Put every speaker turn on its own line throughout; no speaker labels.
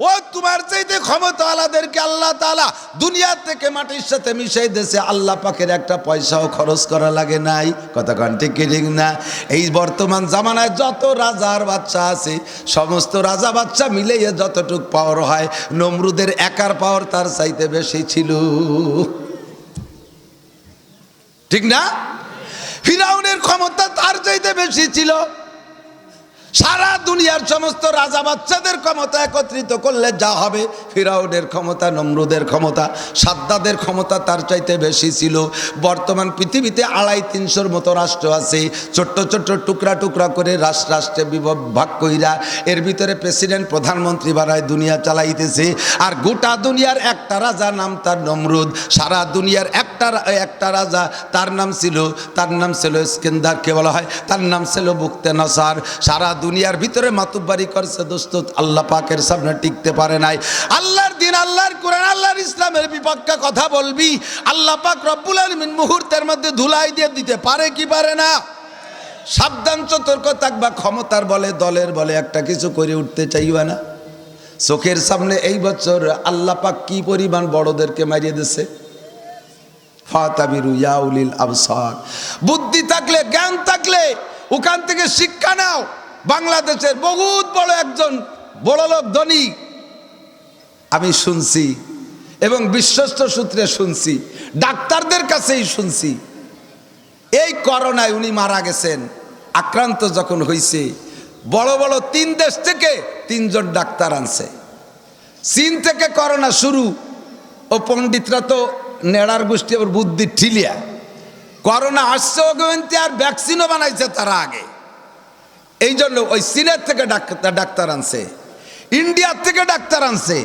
ও, তোমার চাইতে ক্ষমতা আলাদেরকে আল্লাহ তাআলা দুনিয়া থেকে মাটির সাথে মিশাই দিয়েছে। আল্লাহ পাকের একটা পয়সাও খরচ করা লাগে নাই। কন ঠিক ঠিক না? এই বর্তমান জামানায় যত রাজার বাচ্চা আছে, সমস্ত রাজা বাচ্চা মিলেই যতটুক পাওয়ার হয়, নমরুদের একার পাওয়ার তার চাইতে বেশি ছিল। ঠিক না? ফিরাউনের ক্ষমতা তার চাইতে বেশি ছিল। সারা দুনিয়ার সমস্ত রাজা বাচ্চাদের ক্ষমতা একত্রিত করলে যা হবে, ফিরাউনের ক্ষমতা, নমরুদের ক্ষমতা, সাদ্দাদের ক্ষমতা তার চাইতে বেশি ছিল। বর্তমান পৃথিবীতে আড়াই তিনশোর মতো রাষ্ট্র আছে। ছোট্ট ছোট্ট টুকরা টুকরা করে রাষ্ট্র রাষ্ট্রে বিভাগ কইরা এর ভিতরে প্রেসিডেন্ট, প্রধানমন্ত্রী বানায় দুনিয়া চালাইতেছে। আর গোটা দুনিয়ার একটা রাজা নাম তার নমরুদ। সারা দুনিয়ার একটা একটা রাজা তার নাম ছিল, তার নাম ছিল স্কেন্দারকে বলা হয়, তার নাম ছিল মুক্তে নসার। সারা দুনিয়ার ভিতরে মাতুব্বারি করছে দোস্ত, আল্লাহ পাকের সামনে টিকতে পারে নাই। আল্লাহর দিন, আল্লাহর কোরআন, আল্লাহর ইসলামের বিপক্ষে কথা বলবি, আল্লাহ পাক রব্বুল আলমিন মুহূর্তের মধ্যে ধুলাই দিয়ে দিতে পারে কি পারে না? সাবধান, সতর্ক থাকবা, ক্ষমতার বলে, দলের বলে, একটা কিছু করে উঠতে চাইবা না। চোখের সামনে এই বছর আল্লাহ পাক কি পরিমাণ বড়দেরকে মারিয়ে দিছে? বুদ্ধি থাকলে, জ্ঞান থাকলে, ওখান থেকে শিক্ষা নাও। বাংলাদেশের বহুত বড় একজন বড় লোক, ধনী। আমি শুনছি এবং বিশ্বস্ত সূত্রে শুনছি, ডাক্তারদের কাছেই শুনছি। এই করোনায় উনি মারা গেছেন, আক্রান্ত যখন হয়েছে বড় বড় তিন দেশ থেকে তিনজন ডাক্তার আনছে। চীন থেকে করোনা শুরু ও পণ্ডিতরা তো নেড়ার গোষ্ঠী আবার বুদ্ধি ঠিলিয়া করোনা আসছে আর ভ্যাকসিনও বানাইছে তারা আগে। এই জন্য ওই চীনের থেকে ডাক্তার ডাক্তার আনছে ইন্ডিয়ার থেকে ডাক্তার আনছে,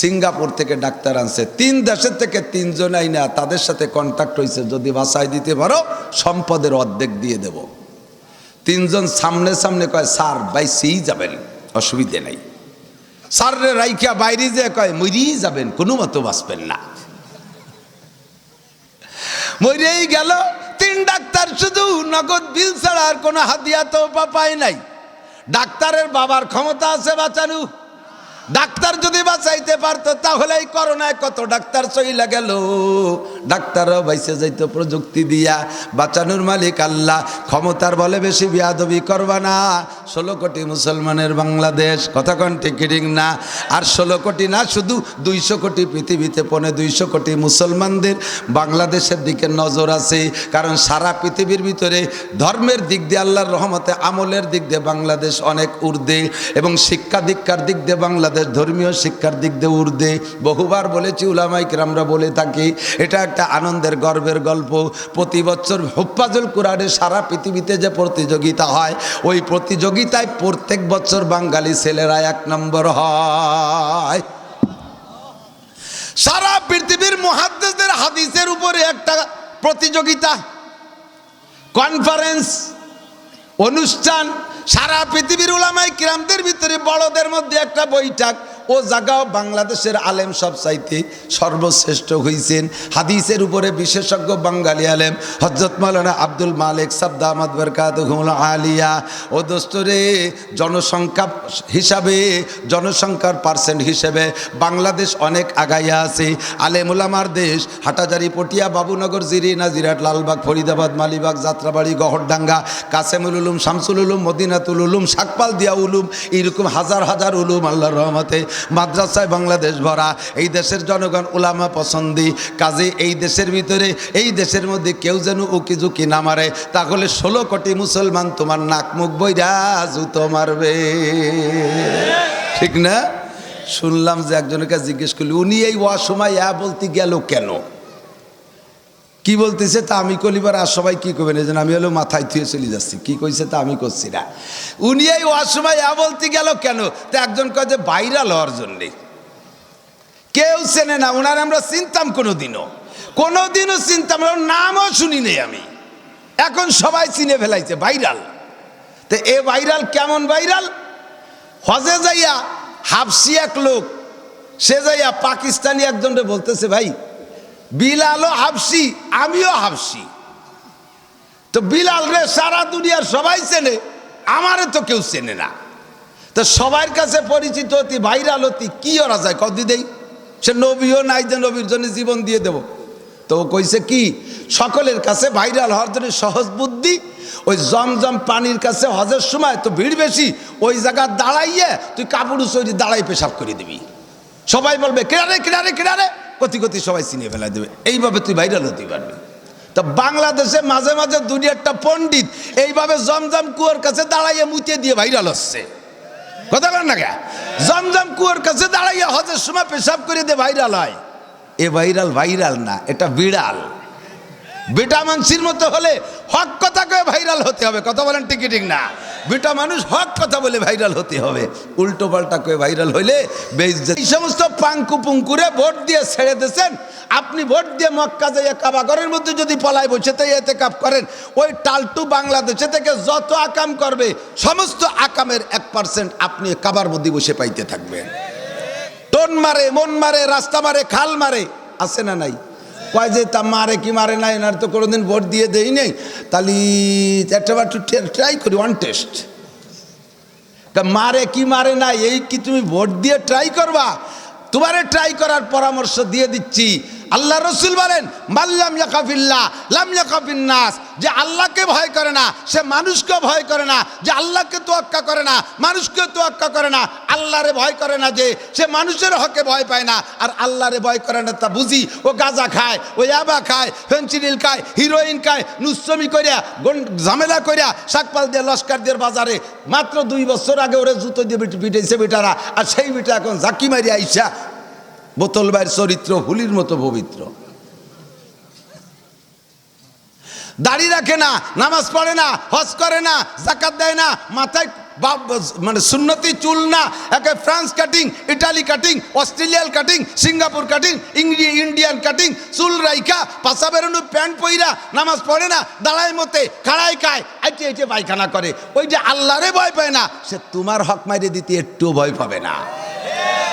সিঙ্গাপুর থেকে ডাক্তার আনছে, তিন দেশের থেকে তিনজন আইনা, তাদের সাথে কন্ট্যাক্ট হয়েছে যদি বাসায় দিতে পারো, সম্পদের অর্ধেক দিয়ে দেব। তিনজন সামনে সামনে কয়, স্যার, বাইসেই যাবেন, অসুবিধে নেই। স্যাররে রাইখা বাইরে যে কয়, মরিই যাবেন, কোনো মতো বাঁচবেন না। মরেই গেল তিন ডাক্তার শুধু নগদ বিল ছাড়া আর কোনো হাতিয়া তো পায় নাই। ডাক্তারের বাবার ক্ষমতা আছে বাঁচানো। ডাক্তার যদি বাঁচাইতে পারতো, তাহলে এই করোনায় কত ডাক্তার চইলা গেল। ডাক্তারও বাইসে যাইতো প্রযুক্তি দিয়া। বাঁচানোর মালিক আল্লাহ, ক্ষমতার বলে বেশি বিয়াদবি করবা না। ষোলো কোটি মুসলমানের বাংলাদেশ, কথা কন টিকিটিং না? আর ষোলো কোটি না, শুধু দুইশো কোটি পৃথিবীতে পনে দুইশো কোটি মুসলমানদের বাংলাদেশের দিকে নজর আছে। কারণ সারা পৃথিবীর ভিতরে ধর্মের দিক দিয়ে, আল্লাহর রহমতে আমলের দিক দিয়ে বাংলাদেশ অনেক ঊর্ধ্বে এবং শিক্ষা দীক্ষার দিক দিয়ে বাংলাদেশ, ধর্মীয় শিক্ষার দিক দিয়ে ঊর্ধ্বে বহুবার বলেছি উলামাইক আমরা বলে থাকি, এটা একটা আনন্দের গর্বের গল্প। প্রতি বছর হুপ্পাজুল কোরআনে সারা পৃথিবীতে যে প্রতিযোগিতা হয়, ওই প্রতিযোগিতায় প্রত্যেক বছর বাঙালি ছেলেরা এক নম্বর হয়। সারা পৃথিবীর মহাদ্দেশদের হাদিসের উপরে একটা প্রতিযোগিতা কনফারেন্স অনুষ্ঠান, সারা পৃথিবীর উলামাই কিরামদের ভিতরে বড়দের মধ্যে একটা বৈঠক। ও জায়গাও বাংলাদেশের আলেম সব চাইতে সর্বশ্রেষ্ঠ হয়েছেন হাদিসের উপরে বিশেষজ্ঞ বাঙালি আলেম হজরত মালানা আব্দুল মালিক সাদ্দামাদ বরকাত আলিয়া। ও দোস্তরে, জনসংখ্যা হিসাবে, জনসংখ্যার পার্সেন্ট হিসেবে বাংলাদেশ অনেক আগাইয়া আছে। আলেম উলামার দেশ, হাটাজারি, পটিয়া, বাবুনগর, জিরি, নাজিরাট, লালবাগ, ফরিদাবাদ, মালিবাগ, যাত্রাবাড়ি, গহরডাঙ্গা, কাসেমুল উলুম, শামসুল উলুম, মদিনাতুল উলুম, শাকপাল দিয়া উলুম, এরকম হাজার হাজার উলুম আল্লাহর রহমতে মাদ্রাসায় বাংলাদেশ ভরা, এই দেশের জনগণ ওলামা পছন্দি। কাজে এই দেশের ভিতরে, এই দেশের মধ্যে কেউ যেন উকি ঝুঁকি না মারে। তাহলে ষোলো কোটি মুসলমান তোমার নাক মুখ বইরা জুতো মারবে। ঠিক না? শুনলাম যে একজনের কাছে জিজ্ঞেস করলি, উনি এই অসময় ইয়া বলতে গেল কেন? কি বলতেছে তা আমি কলিবার আর সবাই কি করবেন এই আমি হলো মাথায় থুয়ে চলে যাচ্ছি। কি কইছে তা আমি করছি না। উনি এই অসময় ইয়া বলতে গেল কেন? তা একজন কয় যে ভাইরাল হওয়ার জন্যে। কেউ চেনে না ওনার আমরা চিনতাম কোনো দিনও কোনো দিনও চিনতাম নামও শুনি নেই আমি। এখন সবাই চিনে ফেলাইছে, ভাইরাল। তো এ ভাইরাল কেমন ভাইরাল? হজে যাইয়া হাফসি এক লোক, সে যাইয়া পাকিস্তানি একজনকে বলতেছে, ভাই বিলালও হাফসি, আমিও হাফসি। তো বিলাল রে সারা দুনিয়ার সবাই চেনে, আমারে তো কেউ চেনে না। তো সবার কাছে পরিচিত অতি ভাইরাল অতি কি ওরা যায়? কদি দেই, সে নবীও নাই যে নবীর জন্য জীবন দিয়ে দেব। তো কইছে কি, সকলের কাছে ভাইরাল হওয়ার জন্য সহজ বুদ্ধি, ওই জমজম পানির কাছে হজের সময় তো ভিড় বেশি, ওই জায়গা দাঁড়াইয়ে তুই কাপড় সরি দাঁড়াই পেশাব করে দিবি। সবাই বলবে কিনারে কিনারে কিনারে কতি কতি সবাই চিনিয়ে ফেলা দেবে। এইভাবে তুই ভাইরাল হতে পারবি। তা বাংলাদেশে মাঝে মাঝে দুই একটা পণ্ডিত এইভাবে জমজম কুয়োর কাছে দাঁড়াইয়ে মুতে দিয়ে ভাইরাল হচ্ছে। কথা বলেন না কে জমজম কুয়োর কাছে দাঁড়াইয়ে হজের সময় পেশাব করে দিয়ে ভাইরাল হয়। এ ভাইরাল ভাইরাল না, এটা বিড়াল। বেটা মানসির মতো হলে হক কথা কয়ে ভাইরাল হতে হবে। কথা বলেন ঠিক ঠিক না। বেটা মানুষ হক কথা বলে ভাইরাল হতে হবে। উল্টো পাল্টা করে ভাইরাল হইলে এই সমস্ত পাঙ্কু পুঙ্কুরে ভোট দিয়ে ছেড়ে দিয়েছেন। আপনি ভোট দিয়ে মক্কা যাইয়া কাবাগরের মধ্যে যদি পলায় বসে তাই এতে কাপ করেন। ওই টালটু বাংলাদেশে থেকে যত আকাম করবে, সমস্ত আকামের এক পার্সেন্ট আপনি কাবার মধ্যে বসে পাইতে থাকবেন। টোন মারে, মন মারে, রাস্তা মারে, খাল মারে, আছে না নাই? কয় যে তা মারে কি মারে নাই, এনার তো কোনোদিন ভোট দিয়ে দেই নেই। তাহলে একটা বার ট্রাই করি ওয়ান টেস্ট তা মারে কি মারে না, এই কি তুমি ভোট দিয়ে ট্রাই করবা? তোমারে ট্রাই করার পরামর্শ দিয়ে দিচ্ছি। আল্লাহ রসুল বলেন মাল্লাম ইয়াকাফিল্লা লাম ইয়াকাফিন্নাস যে আল্লাহকে ভয় করে না, সে মানুষকে ভয় করে না, যে আল্লাহকে তোয়াক্কা করে না মানুষকে তোয়াক্কা করে না। আল্লাহরে ভয় করে না যে সে মানুষের হকে ভয় পায় না, আর আল্লাহরে ভয় করে না তা বুঝি। ও গাঁজা খায়, ও ইয়াবা খায় ফেন্সিডিল খায়, হিরোইন খায় নুসমি করিয়া ঝামেলা করিয়া শাকপাল দিয়ে, লস্কার দিয়ে বাজারে। মাত্র দুই বছর আগে ওরে জুতো দিয়ে পিটেছে বেটারা, আর সেই বেটা এখন জাকি মারিয়া আইসা। বোতল বাইর চরিত্র, হুলির মতো পবিত্র। দাড়ি রাখে না, নামাজ পড়ে না, হজ করে না, জাকাত দেয় না, মাথায় মানে সুন্নতি চুল না, একে France cutting, Italy cutting, Australian cutting, Singapore cutting, ইংরি Indian cutting, চুল রাইখা পাশা বেরোনো প্যান্ট পইরা নামাজ পড়ে না, দাঁড়ায় মতে খাড়াই খায়, আইটে আইটে পায়খানা করে। ওই যে আল্লাহরে ভয় পায় না, সে তোমার হক মাইরে দিতে একটু ভয় পাবে না।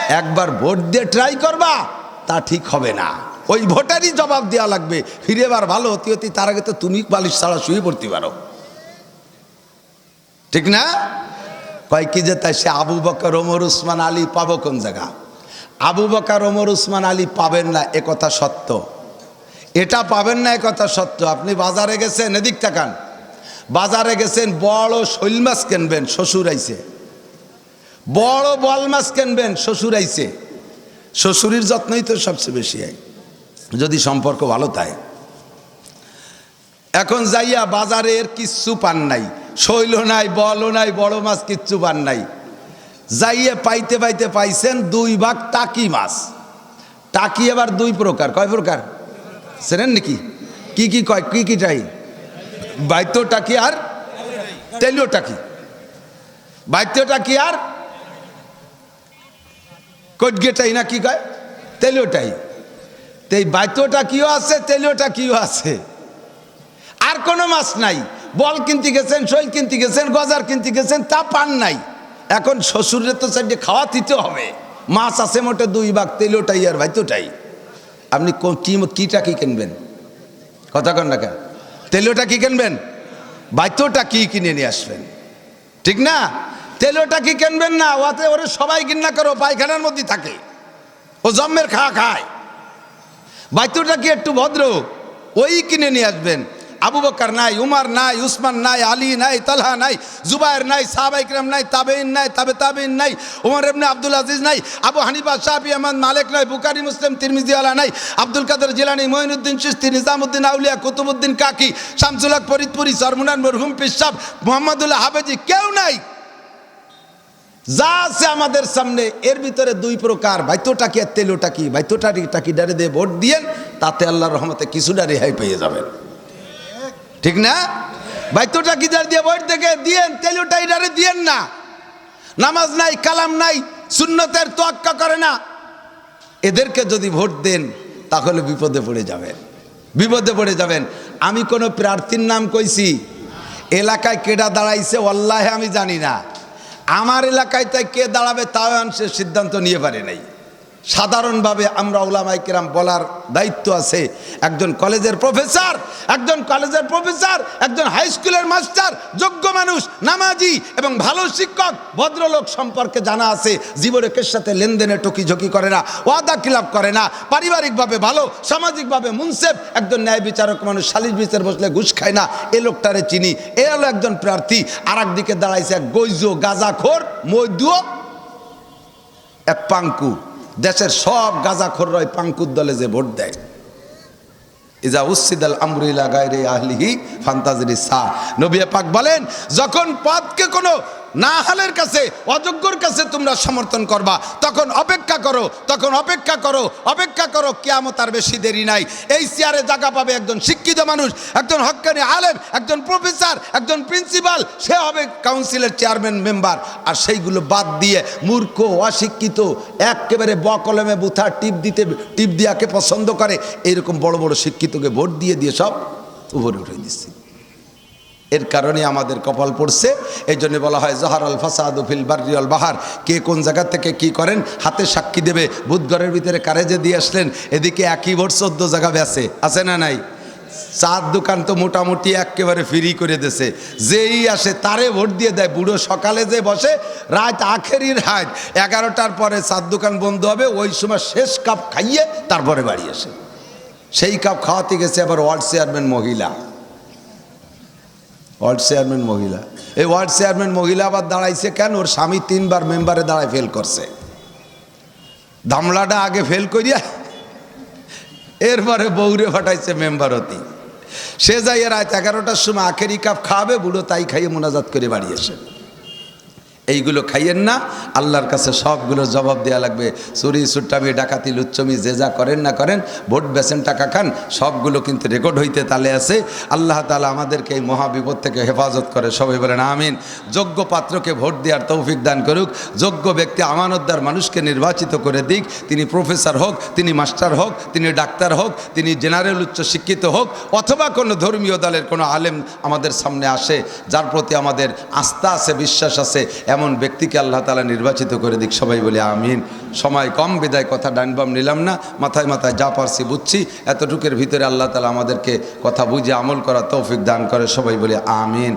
একবার ভোট দিয়ে ট্রাই করবা, তা ঠিক হবে না। ওই ভোটারই জবাব দেওয়া লাগবে। ফিরে এবার ভালো হতে হতে তার আগে তো তুমি বালিশ ছাড়া শুয়ে পড়তে পারো। ঠিক না? কয় কি যে তাই সে আবু বকর, ওমর, উসমান, আলী পাবো কোন জায়গা? আবু বকর, ওমর, উসমান, আলী পাবেন না, এ কথা সত্য। এটা পাবেন না, এ কথা সত্য। আপনি বাজারে গেছেন এদিক তাকান বাজারে গেছেন, বড় শৈল মাছ কিনবেন, শ্বশুর আইছে। বড় বল মাছ কিনবেন, শ্বশুর আইছে। শ্বশুরের যত্নই তো সবচেয়ে বেশি হয় যদি সম্পর্ক ভালো থাকে এখন যাইয়া বাজারের কিচ্ছু পান নাই, শৈল নাই, বলও নাই, বড় মাছ কিচ্ছু পান নাই। যাইয়া পাইতে পাইতে পাইছেন দুই ভাগ টাকি মাছ। টাকি আবার দুই প্রকার, কয় প্রকার? সেরেন নাকি? কি কি কয়, কি কি চাই? বাইত্য টাকি আর তেলীয় টাকি। বাইত্য টাকি আর কটগেটাই না কি কয়? তেলীয়টাই তো এই বাইত্যটা কিও আছে তেলীয়টা কিও আছে? আর কোনো মাছ নাই। বল কিনতে গেছেন, শৈল কিনতে গেছেন, গজার কিনতে গেছেন, তা পান নাই। এখন শ্বশুরের তো চাইতে খাওয়া দিতে হবে। মাছ আছে মোটে দুই ভাগ তেলীয়টাই আর বাইত্যটাই আপনি কীটা কি কিনবেন? কথা কন না কেন? তেলীয়টা কি কিনবেন? বাইত্যটা কি কিনে নিয়ে আসবেন? ঠিক না? তেলটা কি কিনবেন না? ওতে ওরে সবাই কিনা করো পায়খানার মধ্যে থাকে। ও জম্মের খাওয়া খায়। বাইতুটা কি একটু ভদ্র? ওই কিনে নিয়ে আসবেন। আবু বকর নাই, উমার নাই, উসমান নাই, আলী নাই, তালহা নাই, জুবায়ের নাই সাহাবাইকরাম নাই তাবেইন নাই, তাবে তাবেইন নাই, উমর ইবনে আব্দুল আজিজ নাই, আবু হানিফা, শাফি, আহমদ, মালিক নাই বুকারি মুসলিম তিরমিজি আলা নাই, আব্দুল কাদের জিলানি, মঈনুদ্দিন চিশতি নিজামুদ্দিন আউলিয়া, কুতুবুদ্দিন কাকি, শামসুল হক ফরিদপুরি সরমুনান মরহুম পিসাব মোহাম্মদুল্লাহ হাফেজি, কেউ নাই। যা আছে আমাদের সামনে, এর ভিতরে দুই প্রকার, বাইতোটা কি আর তেলোটা কি? বাইতোটা টাকি ডারে দিয়ে ভোট দিয়েন, তাতে আল্লাহর রহমতে কিছুটা রেহাই পেয়ে যাবেন। ঠিক না? বাইতোটা কি দিয়ে ভোট দেখে দিয়েন, তেলোটাই ডারে দিয়েন না। নামাজ নাই, কালাম নাই, সুন্নতের তোয়াক্কা করে না। এদেরকে যদি ভোট দেন, তাহলে বিপদে পড়ে যাবেন। বিপদে পড়ে যাবেন। আমি কোনো প্রার্থীর নাম কইছি, এলাকায় কেডা দাঁড়াইছে অল্লাহে আমি জানি না। আমার এলাকায় তাই কে দাঁড়াবে তাও সে সিদ্ধান্ত নিয়ে পারে নাই। সাধারণভাবে আমরা ওলামাই কিরাম বলার দায়িত্ব আছে। একজন কলেজের প্রফেসর, একজন কলেজের প্রফেসর, একজন হাই স্কুলের মাস্টার, যোগ্য মানুষ, নামাজি এবং ভালো শিক্ষক, ভদ্রলোক সম্পর্কে জানা আছে। জীবনে কের সাথে লেনদেনে টুকিঝুঁকি করে না, ওয়াদা খিলাপ করে না। পারিবারিকভাবে ভালো, সামাজিকভাবে মুনসেফ, একজন ন্যায় বিচারক মানুষ, সালিশ বিচার বসলে ঘুষ খায় না, এ লোকটারে চিনি। এ হলো একজন প্রার্থী। আর একদিকে দাঁড়াইছে এক গৈজ গাজাখোর মৈদুও এক পাঙ্কু। দেশের সব গাজা রয় পাঙ্কুর দলে যে ভোট দেয়। ইজা উসিদাল আমরুল্লা গায়রে আহলিহি ফান্তাজরি সা নবী পাক বলেন, যখন পদকে কোনো না হালের কাছে, অযোগ্যর কাছে তোমরা সমর্থন করবা। তখন অপেক্ষা করো, তখন অপেক্ষা করো অপেক্ষা করো, কেয়ামত আর বেশি দেরি নাই। এই চেয়ারে জায়গা পাবে একজন শিক্ষিত মানুষ, একজন হক্কানি আলেম, একজন প্রফেসর, একজন প্রিন্সিপাল, সে হবে কাউন্সিলের চেয়ারম্যান, মেম্বার। আর সেইগুলো বাদ দিয়ে মূর্খ, অশিক্ষিত একেবারে বকলমে বুথা টিপ দিতে, টিপ দিয়াকে পছন্দ করে এরকম বড় বড় শিক্ষিতকে ভোট দিয়ে দিয়ে সব উপরে উঠে দিচ্ছে। এর কারণে আমাদের কপাল পড়ছে। এই জন্য বলা হয়, জহার আল ফাসাদ ফিল বারিয়াল বাহার। কে কোন জায়গা থেকে কি করেন, হাতে সাক্ষী দেবে। বুধঘরের ভিতরে কারে যে দিয়ে আসলেন, এদিকে একই ভোট চোদ্দ জায়গা বেছে। আছে না নাই? চার দোকান তো মোটামুটি একেবারে ফ্রি করে দিছে যেই আসে তারে ভোট দিয়ে দেয়। বুড়ো সকালে যে বসে, রাত আখেরি রাত। এগারোটার পরে চার দোকান বন্ধ হবে, ওই সময় শেষ কাপ খাইয়ে তারপরে বাড়ি আসে। সেই কাপ খাওয়াতে গেছে আবার ওয়ার্ড চেয়ারম্যান মহিলা। ওয়ার্ড চেয়ারম্যান মহিলা। এই ওয়ার্ড চেয়ারম্যান মহিলা আবার দাঁড়াইছে কেন? ওর স্বামী তিনবার মেম্বারে দাঁড়ায় ফেল করছে। দামলাটা আগে ফেল করিয়া এরপরে বৌরে ফাটাইছে মেম্বার হতি সে যাই রাত এগারোটার সময় আখেরি কাপ খাবে, বুড়ো তাই খাইয়ে মোনাজাত করে বাড়ি আসে। এইগুলো খাইয়েন না। আল্লাহর কাছে সবগুলো জবাব দেওয়া লাগবে। চুরি, সুট্টামি, ডাকাতি, লুচ্চমি, যে যা করেন না করেন, ভোট বেছেন, টাকা খান, সবগুলো কিন্তু রেকর্ড হইতে তালে আছে। আল্লাহ তালা আমাদেরকে এই মহাবিপদ থেকে হেফাজত করে। সবাই বলেন, আমিন। যোগ্য পাত্রকে ভোট দেওয়ার তৌফিক দান করুক। যোগ্য ব্যক্তি আমানতদার মানুষকে নির্বাচিত করে দিক। তিনি প্রফেসর হোক, তিনি মাস্টার হোক, তিনি ডাক্তার হোক, তিনি জেনারেল উচ্চ শিক্ষিত হোক, অথবা কোনো ধর্মীয় দলের কোনো আলেম আমাদের সামনে আসে, যার প্রতি আমাদের আস্থা আছে, বিশ্বাস আছে এমন ব্যক্তিকে আল্লাহ তালা নির্বাচিত করে দিক, সবাই বলে আমিন। সময় কম, বিদায় কথা ডানবাম নিলাম না, মাথায় মাথায় যা পারছি বুঝছি, এতটুকের ভিতরে আল্লাহ তালা আমাদেরকে কথা বুঝে আমল করা তৌফিক দান করে, সবাই বলে আমিন।